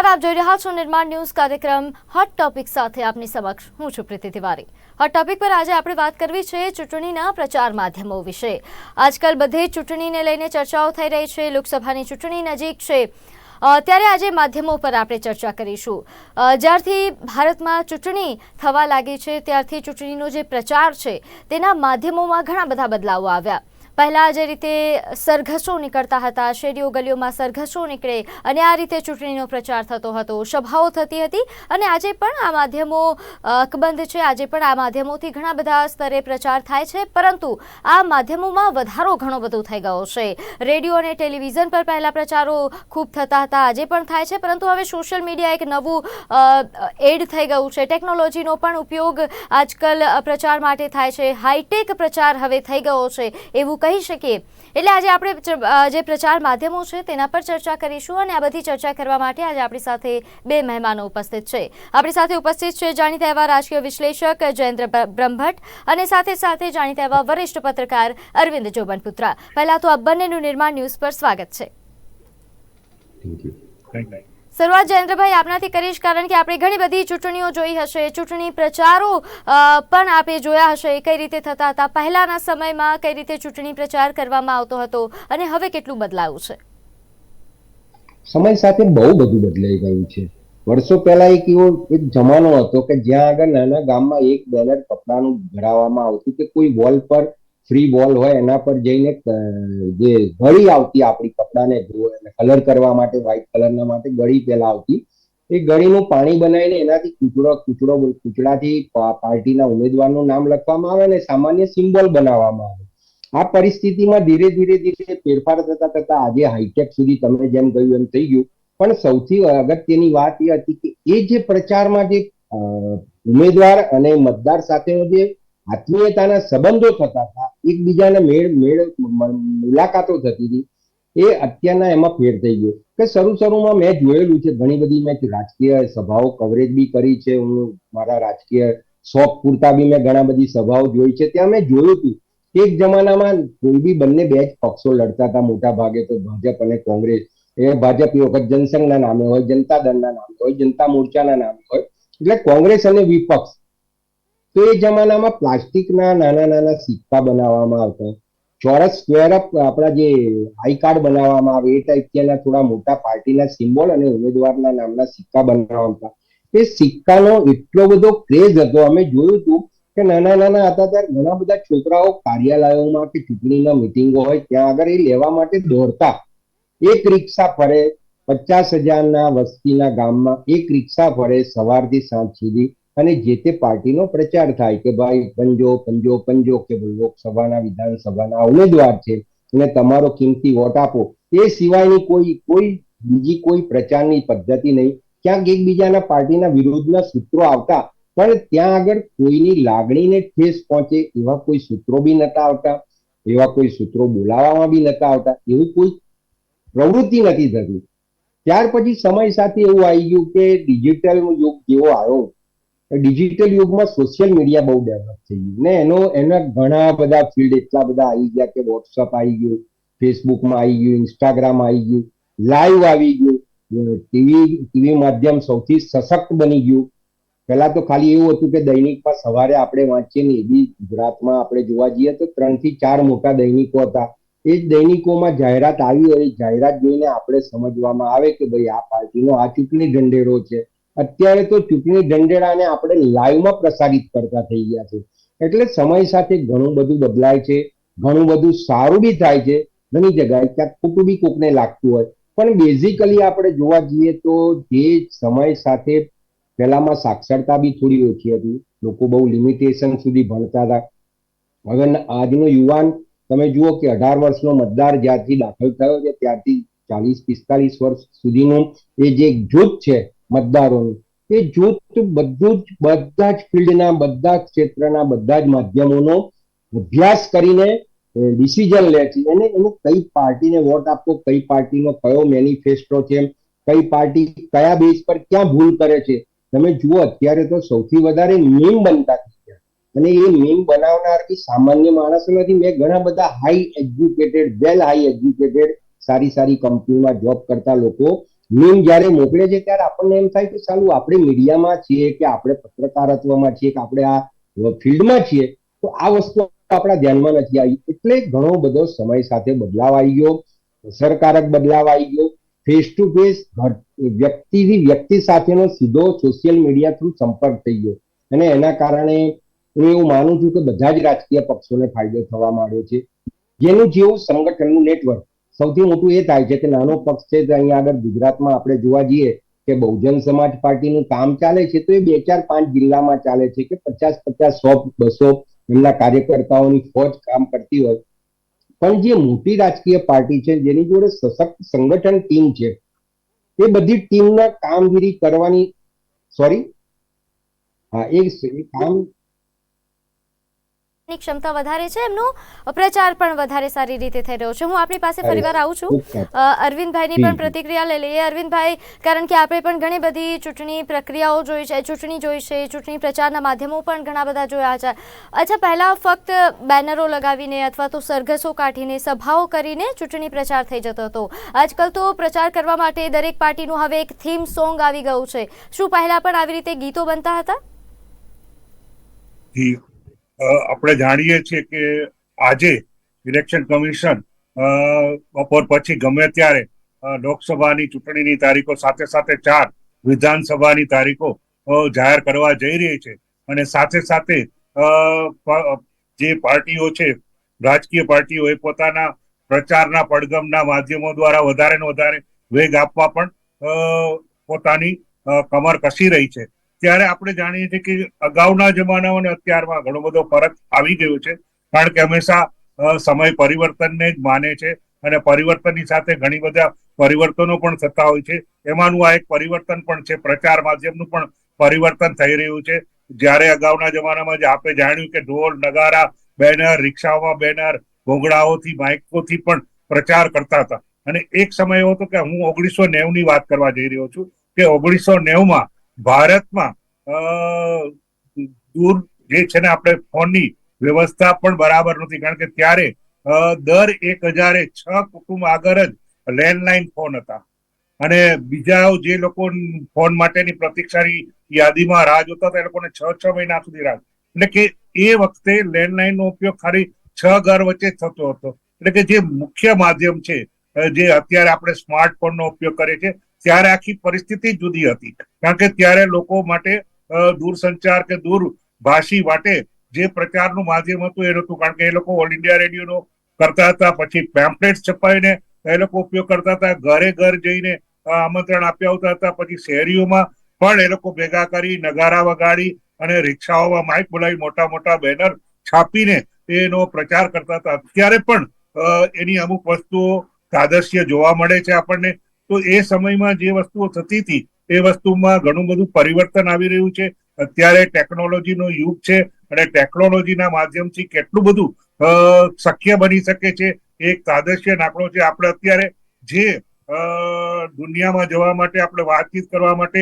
નમસ્કાર, આપ જોઈ રહ્યા છો નિર્માણ ન્યૂઝ કાર્યક્રમ હોટ ટોપિક સાથે આપની સમક્ષ. હું છું પ્રીતિ તિવારી. હોટ ટોપિક પર આજે આપણે વાત કરવી છે ચૂંટણીના પ્રચાર માધ્યમો વિશે. આજકાલ બધે ચૂંટણીને લઈને ચર્ચાઓ થઈ રહી છે, લોકસભાની ચૂંટણી નજીક છે. ત્યારે આજે માધ્યમો પર આપણે ચર્ચા કરીશું. જ્યારથી ભારતમાં ચૂંટણી થવા લાગી છે, ત્યારથી ચૂંટણીનો જે પ્રચાર છે, તેના માધ્યમોમાં ઘણા બધા બદલાવો આવ્યા. પહેલાં જે રીતે સરઘસો નીકળતા હતા, શેરીઓ ગલીઓમાં સરઘસો નીકળે અને આ રીતે ચૂંટણીનો પ્રચાર થતો હતો, સભાઓ થતી હતી અને આજે પણ આ માધ્યમો અકબંધ છે. આજે પણ આ માધ્યમોથી ઘણા બધા સ્તરે પ્રચાર થાય છે, પરંતુ આ માધ્યમોમાં વધારો ઘણો બધો થઈ ગયો છે. રેડિયો અને ટેલિવિઝન પર પહેલાં પ્રચારો ખૂબ થતા હતા, આજે પણ થાય છે, પરંતુ હવે સોશિયલ મીડિયા એક નવું એડ થઈ ગયું છે. ટેકનોલોજીનો પણ ઉપયોગ આજકાલ પ્રચાર માટે થાય છે. હાઈટેક પ્રચાર હવે થઈ ગયો છે, એવું કહી શકીએ. એટલે આજે આપણે જે પ્રચાર માધ્યમો છે તેના પર ચર્ચા કરીશું અને આ બધી ચર્ચા કરવા માટે આજે આપણી સાથે બે મહેમાનો ઉપસ્થિત છે. આપણી સાથે ઉપસ્થિત છે જાણીતા એવા રાજકીય વિશ્લેષક જયેન્દ્ર બ્ર- બ્રહ્મભટ્ટ અને સાથે સાથે જાણીતા એવા વરિષ્ઠ પત્રકાર અરવિંદ જોબનપુત્રા. પહેલા તો આ બંનેનું નિર્માણ ન્યૂઝ પર સ્વાગત છે. થેન્ક યુ થેન્ક યુ શરૂઆત જયેન્દ્રભાઈ આપનાથી કરીશ કારણ કે આપણે ઘણી બધી ચૂંટણીઓ જોઈ હશે. ચૂંટણી પ્રચારો પણ આપણે જોયા હશે કઈ રીતે થતા હતા. પહેલાના સમયમાં કઈ રીતે ચૂંટણી પ્રચાર કરવામાં આવતો હતો અને હવે કેટલું બદલાયું છે? સમય સાથે બહુ બધું બદલાઈ ગયું છે. વર્ષો પહેલા એક એવો એક જમાનો હતો કે જ્યાં આગળ નાના ગામમાં એક બેનર કપડાનું ભરાવવામાં આવતું કે કોઈ વોલ પર ફ્રી વોલ હોય એના પર જઈને જે ગળી આવતી આપણી કપડાને કલર કરવા માટે વ્હાઈટ કલરના માટે ગળી પહેલા આવતી, એ ગળીનું પાણી બનાવીને એનાથી કૂચડો કૂચડો કૂચડાથી પાર્ટીના ઉમેદવારનું નામ લખવામાં આવે અને સામાન્ય સિમ્બોલ બનાવવામાં આવે. આ પરિસ્થિતિમાં ધીરે ધીરે ધીરે ફેરફાર થતા થતા આજે હાઈટેક સુધી તમે જેમ કહ્યું એમ થઈ ગયું. પણ સૌથી અગત્યની વાત એ હતી કે એ જે પ્રચારમાં જે ઉમેદવાર અને મતદાર સાથેનો જે આત્મીયતાના સંબંધો થતા હતા એકબીજાને મેળ મેળ મુલાકાતો થતી હતી. એ અત્યારના એમાં ફેર થઈ ગયો. કે શરૂ શરૂમાં મેં જોયેલું છે, ઘણી બધી મેં રાજકીય સભાઓ કવરેજ બી કરી છે. હું મારા રાજકીય શોખ પૂરતા બી મેં ઘણા બધી સભાઓ જોઈ છે. ત્યાં મેં જોયું હતું એક જમાનામાં કોઈ બી બંને બે જ પક્ષો લડતા હતા. મોટા ભાગે તો ભાજપ અને કોંગ્રેસ. એ ભાજપ વખત જનસંઘના નામે હોય, જનતા દળના નામે હોય, જનતા મોરચાના નામે હોય. એટલે કોંગ્રેસ અને વિપક્ષ તો એ જમાનામાં પ્લાસ્ટિકના નાના નાના સિક્કા બનાવવામાં આવતા. ચોરસ સ્ક્વેર અપ આપણા જે આઈ કાર્ડ બનાવવામાં આવે એ ટાઈપ ત્યાંના થોડા મોટા પાર્ટીના સિમ્બોલ અને ઉમેદવારના નામના સિક્કા બનાવવામાં એ સિક્કાનો એટલો બધો ક્રેઝ હતો. અમે જોયું હતું કે નાના નાના હતા ત્યારે ઘણા બધા છોકરાઓ કાર્યાલયોમાં કે ચૂંટણીના મિટિંગો હોય ત્યાં આગળ એ લેવા માટે દોડતા. એક રિક્ષા ફરે પચાસ હજારના વસ્તીના ગામમાં, એક રિક્ષા ફરે સવારથી સાંજ સુધી. અને જે તે પાર્ટીનો પ્રચાર થાય કે ભાઈ પંજો પંજો પંજો કે લોકસભાના, વિધાનસભાના ઉમેદવાર છે અને તમારો કિંમતી વોટ આપો, એ સિવાયની કોઈ કોઈ બીજી કોઈ પ્રચારની પદ્ધતિ નહીં. ક્યાંક એકબીજાના પાર્ટીના વિરોધના સૂત્રો આવતા, પણ ત્યાં આગળ કોઈની લાગણીને ઠેસ પહોંચે એવા કોઈ સૂત્રો બી નતા આવતા, એવા કોઈ સૂત્રો બોલાવવામાં બી નતા આવતા, એવું કોઈ પ્રવૃત્તિ નથી થતી. ત્યાર પછી સમય સાથે એવું આવી ગયું કે ડિજિટલ યુગ જેવો આવ્યો. ડિજિટલ યુગમાં સોશિયલ મીડિયા બહુ ડેવલપ થઈ ગયું. ને એનો, એના ઘણા બધા ફિલ્ડ એટલા બધા આવી ગયા કે વોટ્સઅપ આવી ગયું ફેસબુકમાં આવી ગયું ઇન્સ્ટાગ્રામ આવી ગયું લાઈવ આવી ગયું. ટીવી ટીવી માધ્યમ સૌથી સશક્ત બની ગયું. પહેલા તો ખાલી એવું હતું કે દૈનિકમાં સવારે આપણે વાંચીએ ને એ બી ગુજરાતમાં આપણે જોવા જઈએ તો ત્રણથી ચાર મોટા દૈનિકો હતા. એ જ દૈનિકોમાં જાહેરાત આવી હોય, જાહેરાત જોઈને આપણે સમજવામાં આવે કે ભાઈ આ પાર્ટીનો આ ચૂંટણી ઢંઢેરો છે. અત્યારે તો ચૂંટણી ઢંઢેરાને આપણે લાઈવમાં પ્રસારિત કરતા થઈ ગયા છે. એટલે સમય સાથે ઘણું બધું બદલાય છે, ઘણું બધું સારું બી થાય છે, ઘણી જગ્યાએ ક્યાંક ખોટું બી કોકને લાગતું હોય. પણ બેઝિકલી આપણે જોવા જઈએ તો જે સમય સાથે પહેલામાં સાક્ષરતા બી થોડી ઓછી હતી, લોકો બહુ લિમિટેશન સુધી ભણતા હતા. હવે આજનો યુવાન, તમે જુઓ કે અઢાર વર્ષનો મતદાર જ્યારથી દાખલ થયો છે, ત્યારથી ચાલીસ પિસ્તાલીસ વર્ષ સુધીનું એ જે જૂથ છે મતદારોનું. એ જૂથ બધું જ, બધા જ ફિલ્ડના, બધા જ ક્ષેત્રના, બધા જ માધ્યમોનો અભ્યાસ કરીને ડિસિઝન લે છે. અને એનું કઈ પાર્ટીને વોટ આપવો, કઈ પાર્ટીનો કયો મેનિફેસ્ટો છે, કઈ પાર્ટી કયા બેઝ પર ક્યાં ભૂલ કરે છે. તમે જુઓ, અત્યારે તો સૌથી વધારે મીમ બનતા અને એ મીમ બનાવનાર કે સામાન્ય માણસો નથી. મેં ઘણા બધા high educated well high educated સારી સારી કંપનીમાં જોબ કરતા લોકો મીમ જ્યારે મોકલે છે ત્યારે આપણને એમ થાય કે સારું આપણે મીડિયામાં છીએ કે આપણે પત્રકારત્વમાં છીએ કે આપણે આ ફિલ્ડમાં છીએ, તો આ વસ્તુ આપણા ધ્યાનમાં નથી આવી. એટલે ઘણો બધો સમય સાથે બદલાવ આવી ગયો, અસરકારક બદલાવ આવી ગયો. ફેસ ટુ ફેસ વ્યક્તિથી વ્યક્તિ સાથેનો સીધો સોશિયલ મીડિયા થ્રુ સંપર્ક થઈ ગયો. અને એના કારણે હું એવું માનું છું કે બધા જ રાજકીય પક્ષોને ફાયદો થવા માંડ્યો છે. જેનું જેવું સંગઠનનું નેટવર્ક સૌથી મોટું એ થાય છે કે નાનો પક્ષ છે તો અહીંયા આગળ ગુજરાતમાં આપણે જોવા જઈએ કે બહુજન સમાજ પાર્ટીનું કામ ચાલે છે તો એ બે ચાર પાંચ જિલ્લામાં ચાલે છે કે પચાસ પચાસ સો બસો એમના કાર્યકર્તાઓની ફોજ કામ કરતી હોય. પણ જે મોટી રાજકીય પાર્ટી છે જેની જોડે સશક્ત સંગઠન ટીમ છે, એ બધી ટીમના કામગીરી કરવાની, સોરી? હા, એ કામ ની ક્ષમતા વધારે છે એમનો પ્રચાર પણ વધારે સારી રીતે થઈ રહ્યો છે. હું આપની પાસે ફરીવાર આવું છું. અરવિંદભાઈની પણ પ્રતિક્રિયા લઈ લઈએ. અરવિંદભાઈ કારણ કે આપણે પણ ઘણી બધી ચૂંટણી પ્રક્રિયાઓ જોઈ છે ચૂંટણી જોઈ છે ચૂંટણી પ્રચારના માધ્યમો પણ ઘણા બધા જોયા છે. અચ્છા પહેલાં ફક્ત બેનરો લગાવીને અથવા તો સરઘસો કાઢીને સભાઓ કરીને ચૂંટણી પ્રચાર થઈ જતો હતો. આજકાલ તો પ્રચાર કરવા માટે દરેક પાર્ટીનું હવે એક થીમ સોંગ આવી ગયું છે. શું પહેલાં પણ આવી રીતે ગીતો બનતા હતા? આપણે જાણીએ છીએ કે આજે ઇલેક્શન કમિશન બપોર પછી ગમે ત્યારે લોકસભાની ચૂંટણીની તારીખો સાથે સાથે ચાર વિધાનસભાની તારીખો જાહેર કરવા જઈ રહી છે. અને સાથે સાથે જે પાર્ટીઓ છે, રાજકીય પાર્ટીઓ એ પોતાના પ્રચારના પડગમના માધ્યમો દ્વારા વધારે ને વધારે વેગ આપવા પણ પોતાની કમર કસી રહી છે. ત્યારે આપણે જાણીએ છીએ કે અગાઉના જમાનાઓ અને અત્યારમાં ઘણો બધો ફરક આવી ગયો છે. કારણ કે હંમેશા સમય પરિવર્તનને જ માને છે અને પરિવર્તનની સાથે ઘણી બધા પરિવર્તનો પણ થતા હોય છે. એમાંનું આ એક પરિવર્તન પણ છે. પ્રચાર માધ્યમનું પણ પરિવર્તન થઈ રહ્યું છે. જ્યારે અગાઉના જમાનામાં જે આપણે જાણ્યું કે ઢોલ નગારા, બેનર, રિક્ષાઓમાં બેનર, ઘોંઘડાઓથી માઇકોથી પણ પ્રચાર કરતા હતા. અને એક સમય એવો હતો કે હું ઓગણીસો નેવની વાત કરવા જઈ રહ્યો છું કે ઓગણીસો નેવમાં ભારતમાં દૂર જે છે ને આપણે ફોનની વ્યવસ્થા પણ બરાબર નથી. કારણ કે ત્યારે દર એક હજારે છ કુટુંબ આગળ જ લેન્ડલાઇન ફોન હતા. અને બીજા જે લોકો ફોન માટેની પ્રતીક્ષાની યાદીમાં રાહ જોતા હતા, એ લોકોને છ છ મહિના સુધી રાહ એટલે કે એ વખતે લેન્ડલાઈનનો ઉપયોગ ખાલી છ ઘર વચ્ચે થતો હતો. એટલે કે જે મુખ્ય માધ્યમ છે જે અત્યારે આપણે સ્માર્ટફોન નો ઉપયોગ કરીએ છીએ ત્યારે આખી પરિસ્થિતિ જુદી હતી. કારણ કે ત્યારે લોકો માટે દૂરસંચાર કે દૂર ભાષી માટે જે પ્રચારનું માધ્યમ હતું એ નહોતું. કારણ કે એ લોકો ઓલ ઇન્ડિયા રેડિયોનો કરતા હતા. પછી પેમ્પલેટ છપાઈને એ લોકો ઉપયોગ કરતા હતા. ઘરે ઘર જઈને આમંત્રણ આપ્યા આવતા હતા. પછી શહેરીઓમાં પણ એ લોકો ભેગા કરી, નગારા વગાડી અને રિક્ષાઓમાં માઇક બોલાવી, મોટા મોટા બેનર છાપીને એનો પ્રચાર કરતા હતા. અત્યારે પણ એની અમુક વસ્તુઓ સાદૃશ્ય જોવા મળે છે આપણને. તો એ સમયમાં જે વસ્તુઓ થતી હતી, એ વસ્તુમાં ઘણું બધું પરિવર્તન આવી રહ્યું છે. અત્યારે ટેકનોલોજીનો યુગ છે અને ટેકનોલોજીના માધ્યમથી કેટલું બધું શક્ય બની શકે છે. એક સાદૃશ્ય નાકડો છે આપણે અત્યારે જે દુનિયામાં જવા માટે આપણે વાતચીત કરવા માટે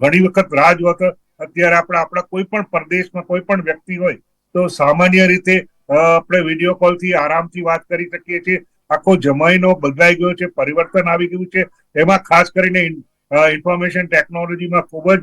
ઘણી વખત રાહ જોતા અત્યારે આપણે, આપણા કોઈ પણ પ્રદેશમાં કોઈ પણ વ્યક્તિ હોય તો સામાન્ય રીતે આપણે વીડિયો કોલથી આરામથી વાત કરી શકીએ છીએ. આખો જમાઈનો બદલાઈ ગયો છે, પરિવર્તન આવી ગયું છે. એમાં ખાસ કરીને ઇન્ફોર્મેશન ટેકનોલોજીમાં ખૂબ જ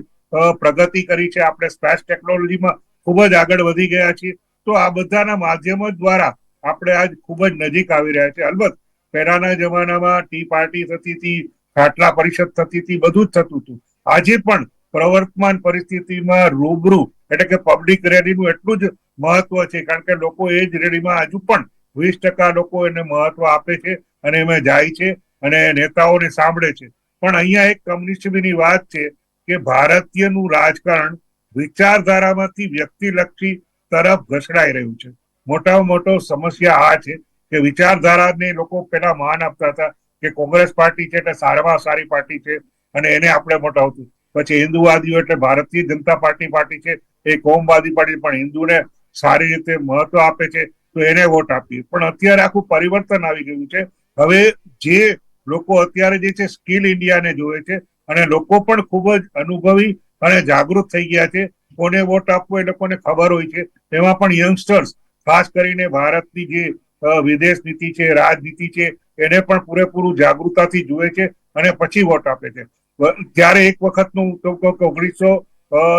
પ્રગતિ કરી છે. આપણે સ્પેસ ટેકનોલોજીમાં ખૂબ જ આગળ વધી ગયા છીએ. તો આ બધાના માધ્યમો દ્વારા આપણે આજ ખૂબ જ નજીક આવી રહ્યા છે અલબત્ત, પહેલાના જમાનામાં ટી પાર્ટી થતી હતી, ખાટલા પરિષદ થતી હતી, બધું જ થતું હતું. આજે પણ પ્રવર્તમાન પરિસ્થિતિમાં રૂબરૂ એટલે કે પબ્લિક રેલીનું એટલું જ મહત્વ છે. કારણ કે લોકો એ જ રેલીમાં હજુ પણ વીસ ટકા લોકો એને મહત્વ આપે છે અને એમાં જાય છે અને નેતાઓને સાંભળે છે. પણ અહીંયા એક કમ્યુનિસ્ટની વાત છે કે ભારતીયનું રાજકારણ વિચારધારામાંથી વ્યક્તિલક્ષી તરફ ઘસડાઈ રહ્યું છે. મોટામાં મોટો સમસ્યા આ છે કે વિચારધારાને લોકો પેલા માન આપતા હતા કે કોંગ્રેસ પાર્ટી છે એટલે સારામાં સારી પાર્ટી છે અને એને આપણે મોટાવતું. પછી હિન્દુવાદીઓ એટલે ભારતીય જનતા પાર્ટી પાર્ટી છે એ કોમવાદી પાર્ટી પણ હિન્દુને સારી રીતે મહત્વ આપે છે તો એને વોટ આપીએ. પણ અત્યારે આખું પરિવર્તન આવી ગયું છે. હવે જે લોકો અત્યારે જે છે સ્કિલ ઇન્ડિયાને જોવે છે અને લોકો પણ ખૂબ જ અનુભવી અને જાગૃત થઈ ગયા છે. કોને વોટ આપવો એ લોકોને ખબર હોય છે. એમાં પણ યંગસ્ટર્સ ખાસ કરીને ભારતની જે વિદેશ નીતિ છે, રાજનીતિ છે, એને પણ પૂરેપૂરું જાગૃતતાથી જુએ છે અને પછી વોટ આપે છે. જ્યારે એક વખતનું ઓગણીસો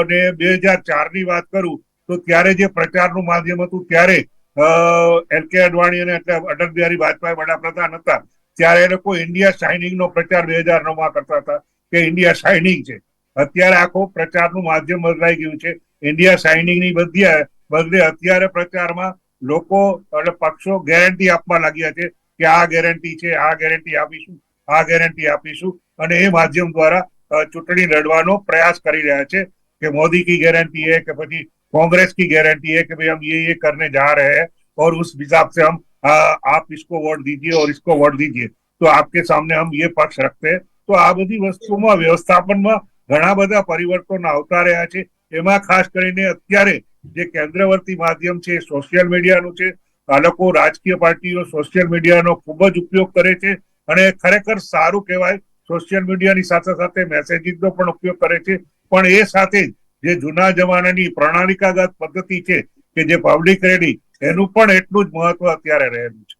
ને બે હજાર ચારની વાત કરું તો ત્યારે જે પ્રચારનું માધ્યમ હતું ત્યારે એલ કે અડવાણી અને એટલે અટલ બિહારી વાજપેયી વડાપ્રધાન હતા. ત્યારે એ લોકો ઇન્ડિયા શાઇનિંગ નો પ્રચાર બે હજાર નવમાં કરતા હતા કે ઇન્ડિયા શાઇનિંગ છે. અત્યારે આખો પ્રચારનું માધ્યમ બદલાઈ ગયું છે. ઇન્ડિયા શાઇનિંગની બધી, બદલે અત્યારે પ્રચારમાં લોકો એટલે પક્ષો ગેરંટી આપવા લાગ્યા છે કે આ ગેરંટી છે, આ ગેરંટી આપીશું, આ ગેરંટી આપીશું અને એ માધ્યમ દ્વારા ચૂંટણી લડવાનો પ્રયાસ કરી રહ્યા છે કે મોદી કી ગેરંટી હે કે પછી कांग्रेस की गारंटी है कि भाई हम ये ये करने जा रहे हैं और उस हिसाब से हम आ, आप इसको वोट दीजिए और इसको वोट दीजिए तो आपके सामने हम ये पक्ष रखते हैं તો આ બધી વસ્તુમાં વ્યવસ્થાપનમાં ઘણા બધા પરિવર્તનો આવતા રહ્યા છે એમાં ખાસ કરીને અત્યારે જે કેન્દ્રવર્તી માધ્યમ છે સોશિયલ મીડિયાનું છે આ લોકો રાજકીય પાર્ટીઓ સોશિયલ મીડિયાનો ખૂબ જ ઉપયોગ કરે છે અને ખરેખર સારું કહેવાય સોશિયલ મીડિયાની સાથે સાથે મેસેજિંગનો પણ ઉપયોગ કરે છે પણ એ સાથે જ જે જૂના જમાનાની પ્રણાલિકાગત પદ્ધતિ છે કે જે પબ્લિક રેડી એનું પણ એટલું જ મહત્વ અત્યારે રહેલું છે.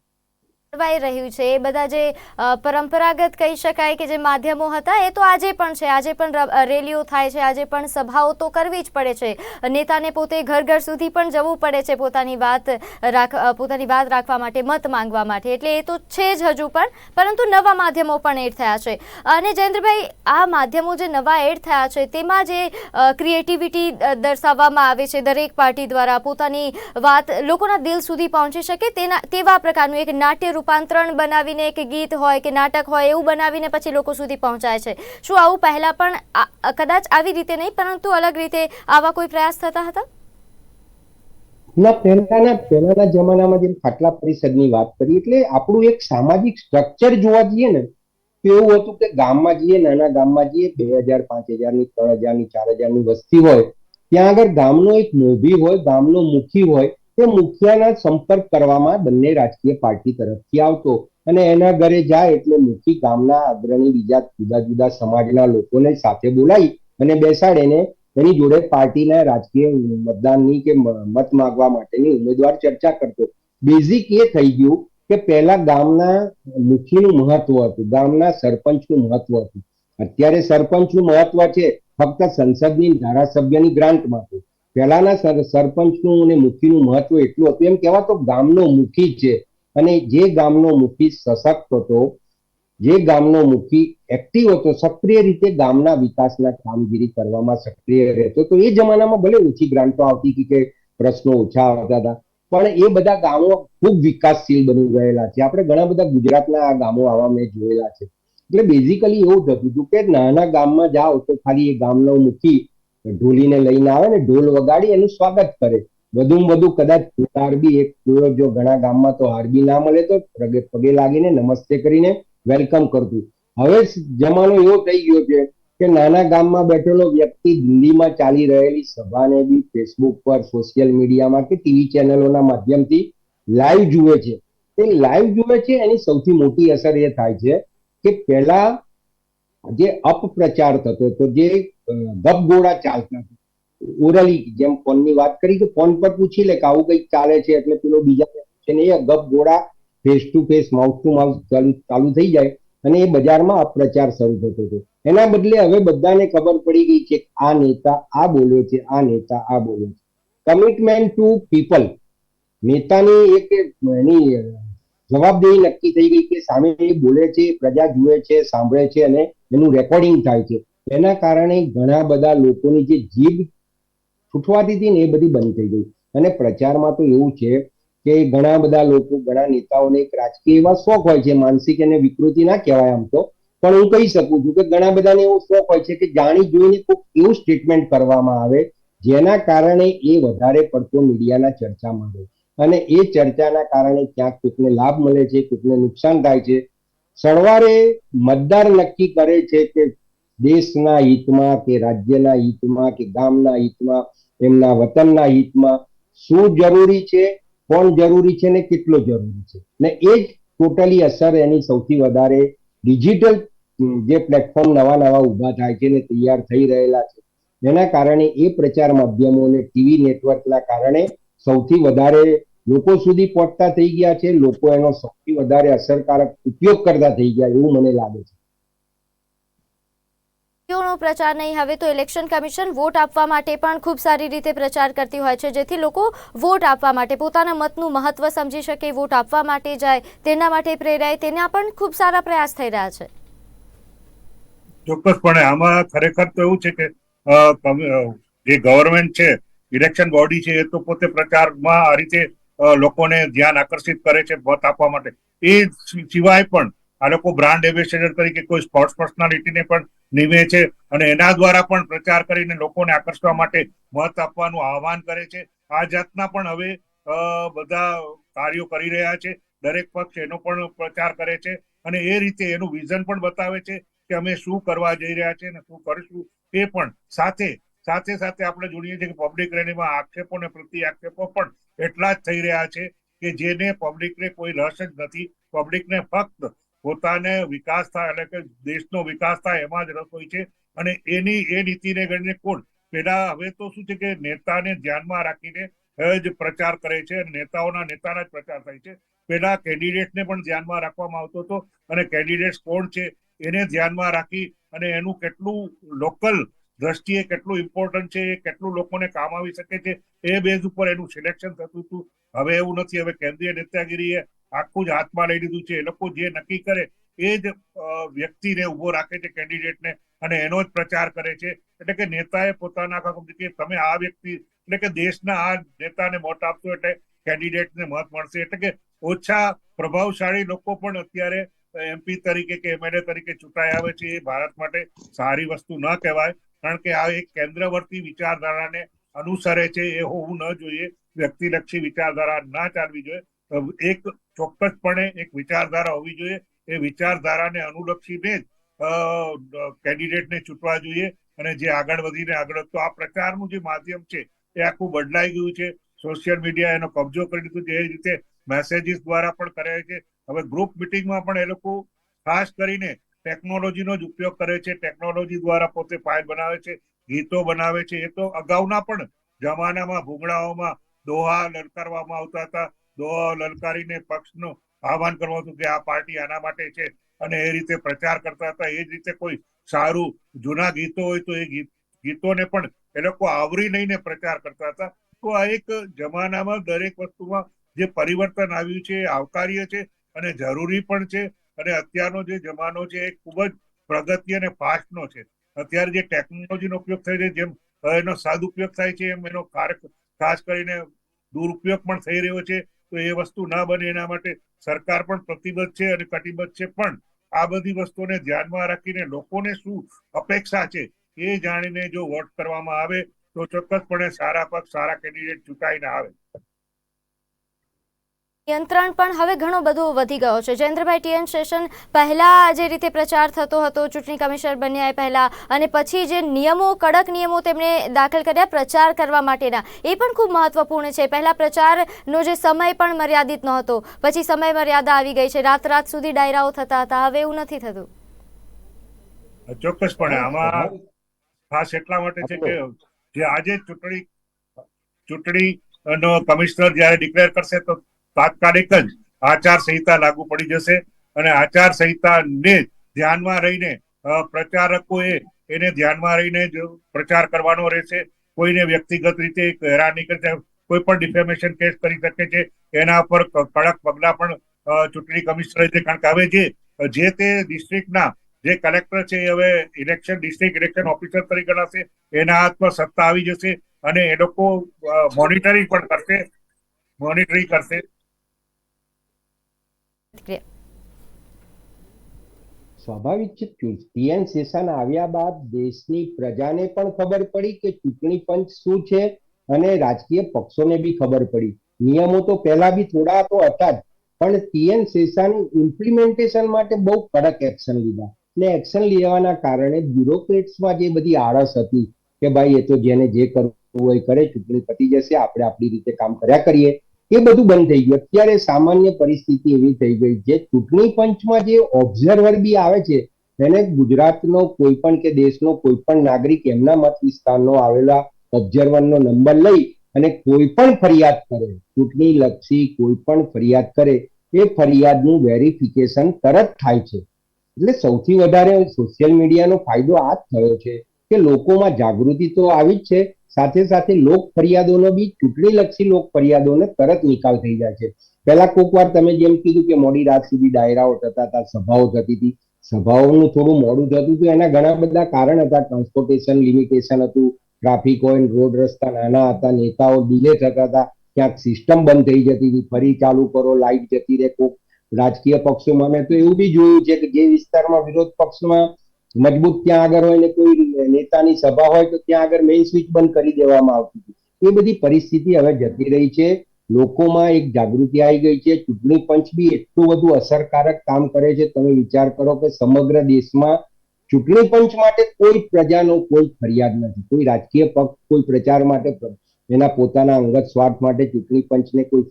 જળવાઈ રહ્યું છે. એ બધા જે પરંપરાગત કહી શકાય કે જે માધ્યમો હતા, એ તો આજે પણ છે. આજે પણ રેલીઓ થાય છે. આજે પણ સભાઓ તો કરવી જ પડે છે. નેતાને પોતે ઘર ઘર સુધી પણ જવું પડે છે પોતાની વાત રાખ પોતાની વાત રાખવા માટે, મત માંગવા માટે. એટલે એ તો છે જ હજુ પણ, પરંતુ નવા માધ્યમો પણ એડ થયા છે. અને જયેન્દ્રભાઈ, આ માધ્યમો જે નવા એડ થયા છે, તેમાં જે ક્રિએટિવિટી દર્શાવવામાં આવે છે દરેક પાર્ટી દ્વારા, પોતાની વાત લોકોના દિલ સુધી પહોંચી શકે તેના, તેવા પ્રકારનું એક નાટ્ય રૂપાંતરણ બનાવીને એક ગીત હોય કે નાટક હોય એવું બનાવીને પછી લોકો સુધી પહોંચાય છે. શું આવું પહેલા પણ કદાચ આવી રીતે નહીં, પરંતુ અલગ રીતે આવા કોઈ પ્રયાસ થતા હતા? ના, પહેલાના પહેલાના જમાનામાં જેમ ખાટલા પરિષદની વાત કરી એટલે આપણું એક સામાજિક સ્ટ્રક્ચર જોવા જઈએ ને એવું હતું કે ગામમાં જઈએ, નાના ગામમાં જઈએ, બે હજાર, પાંચ હજારની, ત્રણ હજારની, ચાર હજારની વસ્તી હોય, ત્યાં આગળ ગામનો એક મોભી હોય, ગામનો મુખી હોય તે મુખિયાના સંપર્ક કરવામાં બંને રાજકીય પાર્ટી તરફથી આવતો અને એના ઘરે જાય એટલે મુખી ગામના અગ્રણી બીજા જુદા જુદા સમાજના લોકોને સાથે બોલાવી અને બેસાડીને એની જોડે પાર્ટીના રાજકીય મતદાનની કે મત માંગવા માટેની ઉમેદવાર ચર્ચા કરતો. બેઝિક એ થઈ ગયું કે પહેલા ગામના મુખીનું મહત્વ હતું, ગામના સરપંચનું મહત્વ હતું. અત્યારે સરપંચનું મહત્વ છે ફક્ત સંસદની ધારાસભ્યની ગ્રાન્ટમાં હતું પહેલાના સરપંચનું અને મુખીનું મહત્વ એટલું હતું. એમ કહેવાતો ગામનો મુખી છે. અને જે ગામનો મુખી સશક્ત હતો, જે ગામનો મુખી એક્ટિવ હતો, સક્રિય રીતે ગામના વિકાસના કામગીરી કરવામાં સક્રિય રહેતો તો એ જમાનામાં ભલે ઓછી ગ્રાન્ટો આવતી કે પ્રશ્નો ઓછા આવતા હતા, પણ એ બધા ગામો ખૂબ વિકાસશીલ બની ગયેલા છે. આપણે ઘણા બધા ગુજરાતના ગામો આવા મેં જોયેલા છે. એટલે બેઝિકલી એવું થતું હતું કે નાના ગામમાં જાઓ તો ખાલી એ ગામનો મુખી ઢોલીને લઈને આવે ને, ઢોલ વગાડી એનું સ્વાગત કરે. વધુમાં વધુ કદાચ હારબી એક જો ઘણા ગામમાં તો હારબી ના મળે તો પગે લાગીને નમસ્તે કરીને વેલકમ કરતું. હવે જમાનો એવો થઈ ગયો છે કે નાના ગામમાં બેઠેલો વ્યક્તિ દિલ્હીમાં ચાલી રહેલી સભાને બી ફેસબુક પર સોશિયલ મીડિયામાં કે ટીવી ચેનલોના માધ્યમથી લાઈવ જુએ છે. એ લાઈવ જુએ છે, એની સૌથી મોટી અસર એ થાય છે કે પહેલા જે અપપ્રચાર થતો હતો, જે ગપગોળા ચાલતા ઓરલી જેમ ફોનની વાત કરી કે ફોન પર પૂછી લે કે આવું કંઈક ચાલે છે એટલે પેલો બીજા છે ને એ ગપગોળા face to face mouth to mouth ચાલુ ચાલુ થઈ જાય અને એ બજારમાં અપ્રચાર શરૂ થતો હતો. એના બદલે હવે બધાને ખબર પડી ગઈ છે આ નેતા આ બોલ્યો છે, આ નેતા આ બોલ્યો છે. કમિટમેન્ટ ટુ પીપલ નેતાની એક એની જવાબદેહી નક્કી થઈ ગઈ કે સામે બોલે છે, પ્રજા જુએ છે, સાંભળે છે અને એનું રેકોર્ડિંગ થાય છે. એના કારણે ઘણા બધા લોકોની જે જીભ છૂટવાતી હતી ને એ બધી બંધ થઈ ગઈ. અને પ્રચારમાં તો એવું છે કે ઘણા બધા લોકો, ઘણા નેતાઓને એક રાજકીય એવા શોખ હોય છે, માનસિક અને વિકૃતિ ના કહેવાય આમ તો. પણ હું કહી શકું છું કે ઘણા બધાને એવો શોખ હોય છે કે જાણી જોઈને કોઈ એવું સ્ટેટમેન્ટ કરવામાં આવે, જેના કારણે એ વધારે પડતો મીડિયાના ચર્ચામાં રહે. અને એ ચર્ચાના કારણે ક્યાંક કોઈકને લાભ મળે છે કોઈકને નુકસાન થાય છે. સરવારે મતદાર નક્કી કરે છે કે દેશના હિતમાં કે રાજ્યના હિતમાં કે ગામના હિતમાં એમના વતનના હિતમાં, શું જરૂરી છે, કોણ જરૂરી છે ને કેટલો જરૂરી છે? ને એ જ ટોટલી અસર એની સૌથી વધારે ડિજિટલ જે પ્લેટફોર્મ નવા નવા ઊભા થાય છે ને તૈયાર થઈ રહેલા છે. એના કારણે એ પ્રચાર માધ્યમો અને ટીવી નેટવર્કના કારણે સૌથી વધારે લોકો સુધી પહોંચતા થઈ ગયા છે. લોકો એનો સૌથી વધારે અસરકારક ઉપયોગ કરતા થઈ ગયા, એવું મને લાગે છે. નો પ્રચાર નહીં. હવે તો ઇલેક્શન કમિશન વોટ આપવા માટે પણ ખૂબ સારી રીતે પ્રચાર કરતી હોય છે, જેથી લોકો વોટ આપવા માટે, પોતાના મતનું મહત્વ સમજી શકે, વોટ આપવા માટે જાય, તેના માટે પ્રેરાય, તેના પણ ખૂબ સારા પ્રયાસ થઈ રહ્યા છે. ચોક્કસપણે આમાં ખરેખર તો એવું છે કે જે ગવર્મેન્ટ છે ઇલેક્શન બોડી છે, એ તો પોતે પ્રચારમાં આ રીતે લોકોને ધ્યાન આકર્ષિત કરે છે, મત આપવા માટે. એ સિવાય પણ આ લોકો બ્રાન્ડ એમ્બેસેડર તરીકે કોઈ સ્પોર્ટ્સ પર્સનાલિટીને પણ નિમે છે અને એના દ્વારા પણ પ્રચાર કરીને લોકોને આકર્ષવા માટે મત આપવાનું આહવાન કરે છે. આ જાતના પણ હવે બધા કાર્યો કરી રહ્યા છે. દરેક પક્ષ એનો પણ પ્રચાર કરે છે અને એ રીતે એનું વિઝન પણ બતાવે છે કે અમે શું કરવા જઈ રહ્યા છે અને શું કરીશું એ પણ. સાથે સાથે સાથે આપણે જોઈએ છીએ કે પબ્લિક રેલીમાં આક્ષેપો અને પ્રતિ આક્ષેપો પણ એટલા જ થઈ રહ્યા છે કે જેને પબ્લિકને કોઈ રસ જ નથી. પબ્લિકને ફક્ત પોતાને વિકાસ થાય, એટલે કે દેશનો વિકાસ થાય એમાં જ રસ હોય છે. અને એની, એ નીતિને ગણીને કોણ? પેલા હવે તો શું છે કે નેતાને ધ્યાનમાં રાખીને જ પ્રચાર કરે છે નેતાઓના નેતાના જ પ્રચાર થાય છે. પેલા કેન્ડિડેટને પણ ધ્યાનમાં રાખવામાં આવતો હતો. અને કેન્ડિડેટ કોણ છે એને ધ્યાનમાં રાખી અને એનું કેટલું લોકલ દ્રષ્ટિએ કેટલું ઇમ્પોર્ટન્ટ છે એ કેટલું લોકોને કામ આવી શકે છે, એ બેઝ ઉપર એનું સિલેક્શન થતું હતું. હવે એવું નથી, હવે કેન્દ્રીય નેતાગીરીએ આખું જ હાથમાં લઈ લીધું છે. એ લોકો જે નક્કી કરે એ જ વ્યક્તિને ઊભો રાખે છે કેન્ડિડેટને અને એનો જ પ્રચાર કરે છે. એટલે કે નેતાએ પોતાના આખા કે તમે આ વ્યક્તિ, એટલે કે દેશના આ નેતાને મત આપશો એટલે કેન્ડિડેટને મત મળશે. એટલે કે ઓછા પ્રભાવશાળી લોકો પણ અત્યારે એમપી તરીકે કે એમએલએ તરીકે ચૂંટાઈ આવે છે. એ ભારત માટે સારી વસ્તુ ન કહેવાય. કારણ કે આ એક કેન્દ્રવર્તી વિચારધારાને અનુસરે છે, એ હોવું ન જોઈએ, વ્યક્તિલક્ષી વિચારધારા ના ચાલવી જોઈએ. એક ચોક્કસપણે એક વિચારધારા હોવી જોઈએ. એ વિચારધારાને અનુલક્ષીને જ કેન્ડિડેટને ચૂંટવા જોઈએ. અને જે આગળ વધીને આગળ તો આ પ્રચારનું જે માધ્યમ છે, એ આખું બદલાઈ ગયું છે. સોશિયલ મીડિયા એનો કબજો કરી લીધું જે રીતે મેસેજીસ દ્વારા પણ કરે છે. હવે ગ્રુપ મિટિંગમાં પણ એ લોકો ખાસ કરીને ટેકનોલોજીનો જ ઉપયોગ કરે છે ટેકનોલોજી દ્વારા પોતે ફાઇલ બનાવે છે, ગીતો બનાવે છે. એ તો અગાઉના પણ જમાનામાં ભૂંગળાઓમાં દોહા લલકારવામાં આવતા હતા. દોહા લલકારીને પક્ષનું આહવાન કરવું હતું કે આ પાર્ટી આના માટે છે અને એ રીતે પ્રચાર કરતા હતા. એ જ રીતે કોઈ સારું જૂના ગીતો હોય તો એ ગીત ગીતોને પણ એ લોકો આવરી લઈને પ્રચાર કરતા હતા. તો આ એક જમાનામાં દરેક વસ્તુમાં જે પરિવર્તન આવ્યું છે આવકાર્ય છે અને જરૂરી પણ છે. અને અત્યારનો જે જમાનો છે એ ખૂબ જ પ્રગતિ અને ફાસ્ટનો છે. અત્યારે જે ટેકનોલોજીનો ઉપયોગ થાય છે, જેમ એનો સદુપયોગ થાય છે, એમ એનો કારક, ખાસ કરીને દુરુપયોગ પણ થઈ રહ્યો છે, તો એ વસ્તુ ના બને એના માટે સરકાર પણ પ્રતિબદ્ધ છે અને કટિબદ્ધ છે. પણ આ બધી વસ્તુને ધ્યાનમાં રાખીને લોકોને શું અપેક્ષા છે એ જાણીને જો વોટ કરવામાં આવે તો ચોક્કસપણે સારા પક્ષ સારા કેન્ડિડેટ ચૂંટાઈને આવે. નિયંત્રણ પણ હવે ઘણો બધો વધી ગયો છે. જયેન્દ્રભાઈ ટીએન સેશન પહેલા જે રીતે પ્રચાર થતો હતો ચૂંટણી કમિશનર બન્યા એ પહેલા અને પછી જે નિયમો કડક નિયમો તેમણે દાખલ કર્યા પ્રચાર કરવા માટેના એ પણ ખૂબ મહત્વપૂર્ણ છે. પહેલા પ્રચારનો જે સમય પણ મર્યાદિત નહોતો. પછી સમય મર્યાદા આવી ગઈ છે. રાત રાત સુધી ડાયરાઓ થતા હતા. હવે એવું નથી થતું. ચોક્કસપણે. આમાં ખાસ એટલા માટે છે કે જે આજે ચૂંટણી ચૂંટણી નો કમિશનર જ્યારે ડિક્લેર કરશે તો તાત્કાલિક જ આચાર સંહિતા લાગુ પડી જશે અને આચાર સંહિતાને ધ્યાનમાં રહીને પ્રચારકોએ એને ધ્યાનમાં રહીને જ પ્રચાર કરવાનો રહેશે. કોઈને વ્યક્તિગત રીતે હેરાન કરશે કોઈ પણ ડિફેમેશન કેસ કરી શકે છે, એના પર કડક પગલા પણ ચૂંટણી કમિશનર છે કારણ કે હવે જે જે તે ડિસ્ટ્રિક્ટના જે કલેક્ટર છે હવે ઇલેક્શન ડિસ્ટ્રિક્ટ ઇલેક્શન ઓફિસર તરીકે ગણાશે, એના હાથમાં સત્તા આવી જશે અને એ લોકો મોનિટરિંગ પણ કરશે મોનિટરિંગ કરશે. સ્વાભાવિક છે પીએન સેશન આવ્યા બાદ દેશની પ્રજાને પણ ખબર પડી કે ચૂંટણી પંચ શું છે અને રાજકીય પક્ષોને બી ખબર પડી. નિયમો તો પહેલા બી થોડા તો હતા જ, પણ પીએન સેશન ઇમ્પ્લિમેન્ટેશન માટે બહુ કડક એક્શન લીધા. ને એક્શન લેવાના કારણે બ્યુરોક્રેટ્સમાં જે બધી આળસ હતી કે ભાઈ એ તો જેને જે કરવું હોય કરે, ચૂંટણી પતી જશે, આપણે આપણી રીતે કામ કર્યા કરીએ. એ બધું બંધ થઈ ગયું. અત્યારે સામાન્ય પરિસ્થિતિ એવી થઈ ગઈ જે ચૂંટણી પંચમાં જે ઓબ્ઝર્વર બી આવે છે, એને ગુજરાતનો કોઈ પણ કે દેશનો કોઈ પણ નાગરિક એમના મત વિસ્તારનો આવેલા ઓબ્ઝર્વરનો નંબર લઈ અને કોઈ પણ ફરિયાદ કરે ચૂંટણી લક્ષી કોઈ પણ ફરિયાદ કરે, એ ફરિયાદનું વેરિફિકેશન તરત થાય છે. એટલે સૌથી વધારે સોશિયલ મીડિયાનો ફાયદો આ જ થયો છે કે લોકોમાં જાગૃતિ તો આવી જ છે સાથે સાથે લોક ફરિયાદોનો બી ચૂંટણીલક્ષી લોક ફરિયાદોને તરત નિકાલ થઈ જાય છે. પહેલા કોક વાર તમે જેમ કીધું કે મોડી રાત સુધી ડાયરાઓ થતા હતા, સભાઓ થતી હતી. સભાઓનું થોડું મોડું થતું હતું, એના ઘણા બધા કારણ હતા. ટ્રાન્સપોર્ટેશન લિમિટેશન હતું, ટ્રાફિક હોય રોડ રસ્તા નાના હતા, નેતાઓ ડીલે થતા હતા, ક્યાંક સિસ્ટમ બંધ થઈ જતી હતી, ફરી ચાલુ કરો લાઇટ જતી રહે, કોક રાજકીય પક્ષોમાં. મેં તો એવું બી જોયું છે કે જે વિસ્તારમાં વિરોધ પક્ષમાં મજબૂત ત્યાં આગળ હોય ને કોઈ નેતાની સભા હોય તો ત્યાં આગળ મેઇન સ્વિચ બંધ કરી દેવામાં આવતી હતી. એ બધી પરિસ્થિતિ હવે જતી રહી છે. લોકોમાં એક જાગૃતિ આવી ગઈ છે. ચૂંટણી પંચ બી એટલું બધું અસરકારક કામ કરે છે. તમે વિચાર કરો કે સમગ્ર દેશમાં ચૂંટણી પંચ માટે કોઈ પ્રજાનો કોઈ ફરિયાદ નથી. કોઈ રાજકીય પક્ષ, કોઈ પ્રચાર માટે એના પોતાના અંગત સ્વાર્થ માટે ચૂંટણી પંચને કોઈ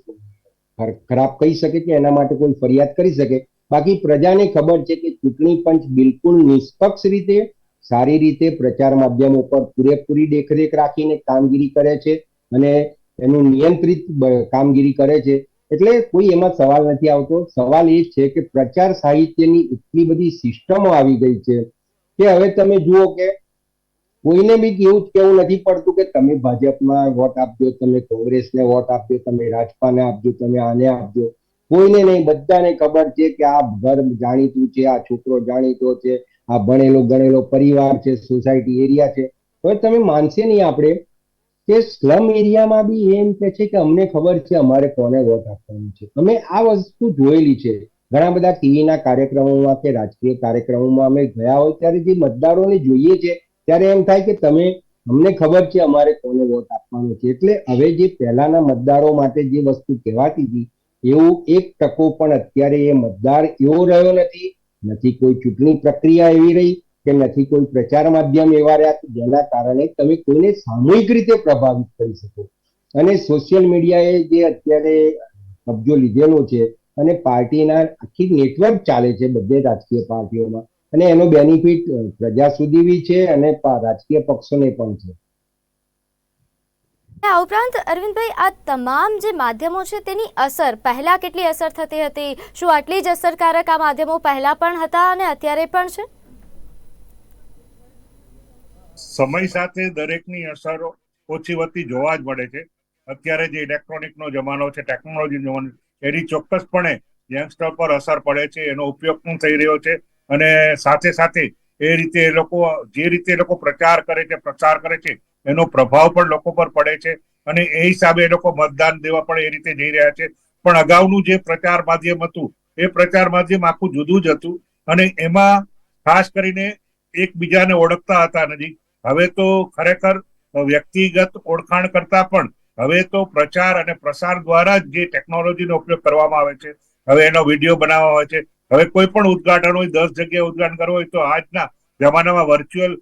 ખરાબ કહી શકે કે એના માટે કોઈ ફરિયાદ કરી શકે. બાકી પ્રજાને ખબર છે કે ચૂંટણી પંચ બિલકુલ નિષ્પક્ષ રીતે, સારી રીતે પ્રચાર માધ્યમ ઉપર પૂરેપૂરી દેખરેખ રાખીને કામગીરી કરે છે અને એનું નિયંત્રિત કામગીરી કરે છે. એટલે કોઈ એમાં સવાલ નથી આવતો. સવાલ એ છે કે પ્રચાર સાહિત્યની એટલી બધી સિસ્ટમો આવી ગઈ છે કે હવે તમે જુઓ કે કોઈને બી એવું જ કેવું નથી પડતું કે તમે ભાજપમાં વોટ આપજો, તમે કોંગ્રેસને વોટ આપજો, તમે રાજપાને આપજો, તમે આને આપજો. કોઈને નહીં, બધાને ખબર છે કે આ ઘર જાણીતું છે, આ છોકરો જાણીતો છે, આ ભણેલો ગણેલો પરિવાર છે, સોસાયટી એરિયા છે. હવે તમે માનશે નહીં આપણે કે સ્લમ એરિયામાં બી એમ કે છે કે અમને ખબર છે અમારે કોને વોટ આપવાનું છે. અમે આ વસ્તુ જોયેલી છે. ઘણા બધા ટીવીના કાર્યક્રમોમાં કે રાજકીય કાર્યક્રમોમાં અમે ગયા હોય ત્યારે જે મતદારોને જોઈએ છે, ત્યારે એમ થાય કે તમે, અમને ખબર છે અમારે કોને વોટ આપવાનો છે. એટલે હવે જે પહેલાના મતદારો માટે જે વસ્તુ કહેવાતી હતી એવું એક ટકો પણ અત્યારે એ મતદાર એવો રહ્યો નથી. નથી કોઈ ચૂંટણી પ્રક્રિયા એવી રહી કે નથી કોઈ પ્રચાર માધ્યમ એવા રહ્યા જેના કારણે તમે કોઈને સામૂહિક રીતે પ્રભાવિત કરી શકો. અને સોશિયલ મીડિયાએ જે અત્યારે કબજો લીધેલો છે અને પાર્ટીના આખી નેટવર્ક ચાલે છે બધે રાજકીય પાર્ટીઓમાં. અને એનો બેનિફિટ પ્રજા સુધી બી છે અને રાજકીય પક્ષોને પણ છે. આ ઉપરાંત અરવિંદભાઈ, આ તમામ જે માધ્યમો છે તેની અસર, પહેલા કેટલી અસર થતી હતી? શું આટલી જ અસરકારક આ માધ્યમો પહેલા પણ હતા અને અત્યારે પણ છે? સમય સાથે દરેકની અસરો ઓછી વધતી જોવા જ મળે છે. અત્યારે જે ઇલેક્ટ્રોનિકનો જમાનો છે, ટેકનોલોજીનો જમાનો એની ચોક્કસપણે યંગસ્ટર પર અસર પડે છે, એનો ઉપયોગ પણ થઈ રહ્યો છે અને સાથે સાથે એ રીતે એ લોકો, જે રીતે એ લોકો પ્રચાર કરે છે પ્રચાર કરે છે એનો પ્રભાવ પણ લોકો પર પડે છે અને એ હિસાબે એ લોકો મતદાન દેવા પણ એ રીતે જઈ રહ્યા છે. પણ અગાઉનું જે પ્રચાર માધ્યમ હતું, એ પ્રચાર માધ્યમ આખું જુદું જ હતું અને એમાં ખાસ કરીને એકબીજાને ઓળખતા હતા નજીક. હવે તો ખરેખર વ્યક્તિગત ઓળખાણ કરતા પણ હવે તો પ્રચાર અને પ્રસાર દ્વારા જ જે ટેકનોલોજીનો ઉપયોગ કરવામાં આવે છે, હવે એનો વીડિયો બનાવવા હોય છે. હવે કોઈ પણ ઉદઘાટન હોય, દસ જગ્યાએ ઉદઘાટન કરવું હોય તો આજના જમાનામાં વર્ચ્યુઅલ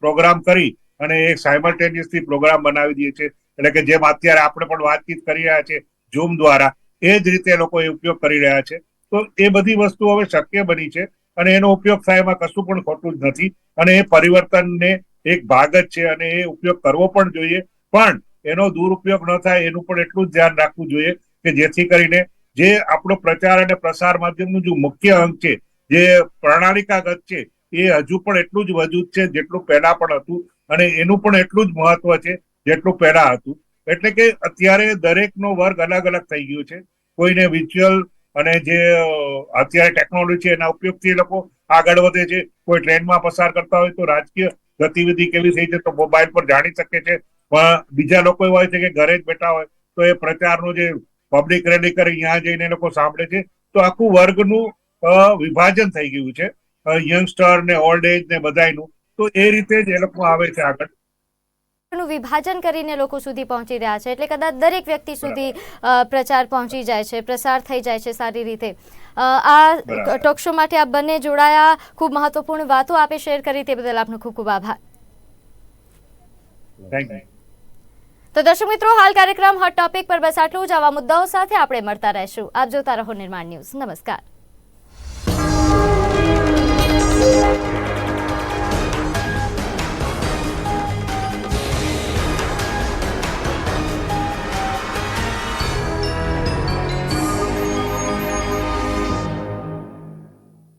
પ્રોગ્રામ કરી અને એ સાયમલ્ટેનિયસલી પ્રોગ્રામ બનાવી દઈએ છે એટલે કે જેમ અત્યારે આપણે પણ વાતચીત કરી રહ્યા છે ઝૂમ દ્વારા, એ જ રીતે લોકો એ ઉપયોગ કરી રહ્યા છે. તો એ બધી વસ્તુ હવે શક્ય બની છે અને એનો ઉપયોગ થાય એમાં કશું પણ ખોટું જ નથી. અને એ પરિવર્તનને એક ભાગ જ છે અને એ ઉપયોગ કરવો પણ જોઈએ. પણ એનો દુરુપયોગ ન થાય એનું પણ એટલું જ ધ્યાન રાખવું જોઈએ કે જેથી કરીને જે આપણો પ્રચાર અને પ્રસાર માધ્યમનું જે મુખ્ય અંગ છે, જે પ્રણાલિકાગત છે, એ હજુ પણ એટલું જ વજૂદ છે જેટલું પહેલા પણ હતું. અને એનું પણ એટલું જ મહત્વ છે, જેટલું પહેલા હતું. એટલે કે અત્યારે દરેકનો વર્ગ અલગ અલગ થઈ ગયો છે. કોઈને વિચ્યુઅલ અને જે અત્યારે ટેકનોલોજી છે, એના ઉપયોગથી એ લોકો આગળ વધે છે. કોઈ ટ્રેનમાં પસાર કરતા હોય તો રાજકીય ગતિવિધિ કેવી થઈ છે તો મોબાઈલ પર જાણી શકે છે. પણ બીજા લોકો એવા હોય છે કે ઘરે જ બેઠા હોય તો એ પ્રચારનું જે પબ્લિક રેલી કરી ત્યાં જઈને લોકો સાંભળે છે. તો આખું વર્ગનું વિભાજન થઈ ગયું છે. યંગસ્ટર ને ઓલ્ડ એજ ને બધાયનું. તો એ રીતે જ એ લોકો આવે છે આગળ. વિભાજન કરીને લોકો સુધી પહોંચી રહ્યા છે. એટલે કદાચ દરેક વ્યક્તિ સુધી પ્રચાર પહોંચી જાય છે પ્રસાર થઈ જાય છે સારી રીતે. આ ટોક શો માટે આ બંને જોડાયા. ખૂબ મહત્વપૂર્ણ વાતો આપે શેર કરી તે બદલ આપનો ખૂબ ખૂબ આભાર. તો દર્શક મિત્રો હાલ કાર્યક્રમ હટ ટોપિક પર બસ આટલું જ. આવા મુદ્દાઓ સાથે આપણે મળતા રહેશું. આપ જોતા રહો નિર્માણ ન્યૂઝ. નમસ્કાર.